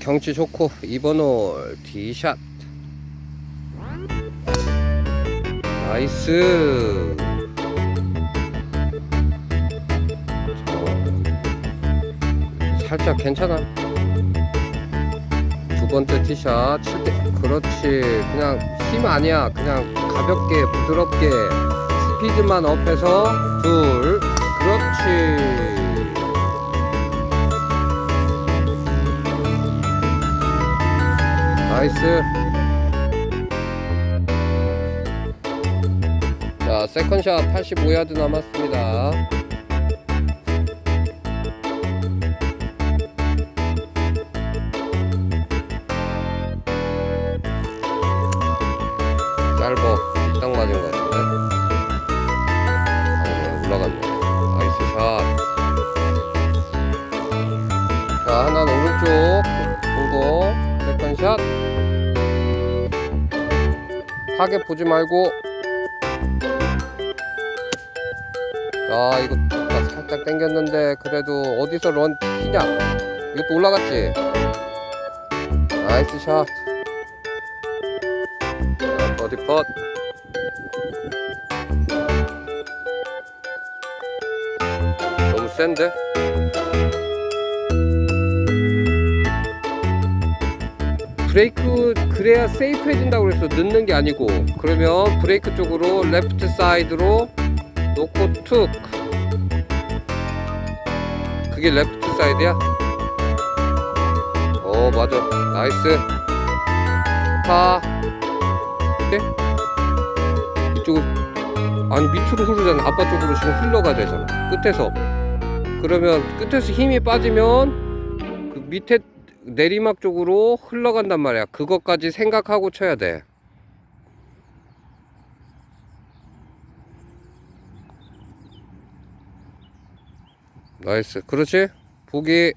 경치 좋고 2번 홀 티샷. 나이스. 자, 살짝 괜찮아. 두 번째 티샷 칠때. 그렇지. 그냥 힘 아니야. 그냥 가볍게 부드럽게 스피드만 업해서 둘 나이스. 자 세컨샷 85야드 남았습니다. 짧어. 딱 맞은 것 같은데. 아니네 올라갔네. 나이스 샷자 하나는 오른쪽. 보고 세컨샷. 타겟 보지 말고. 자 이거 나 살짝 당겼는데 그래도 어디서 런 튀냐? 이것도 올라갔지? 나이스 샷. 자, 버디 펫 너무 센데? 브레이크 그래야 세이프해진다고 그랬어. 넣는 게 아니고. 그러면 브레이크 쪽으로 레프트 사이드로 놓고 툭. 그게 레프트 사이드야? 어 맞아. 나이스. 파 네? 이쪽은 아니 밑으로 흐르잖아. 아빠 쪽으로 지금 흘러가야 되잖아. 끝에서. 그러면 끝에서 힘이 빠지면 그 밑에 내리막 쪽으로 흘러간단 말이야. 그것까지 생각하고 쳐야 돼. 나이스. 그렇지? 보기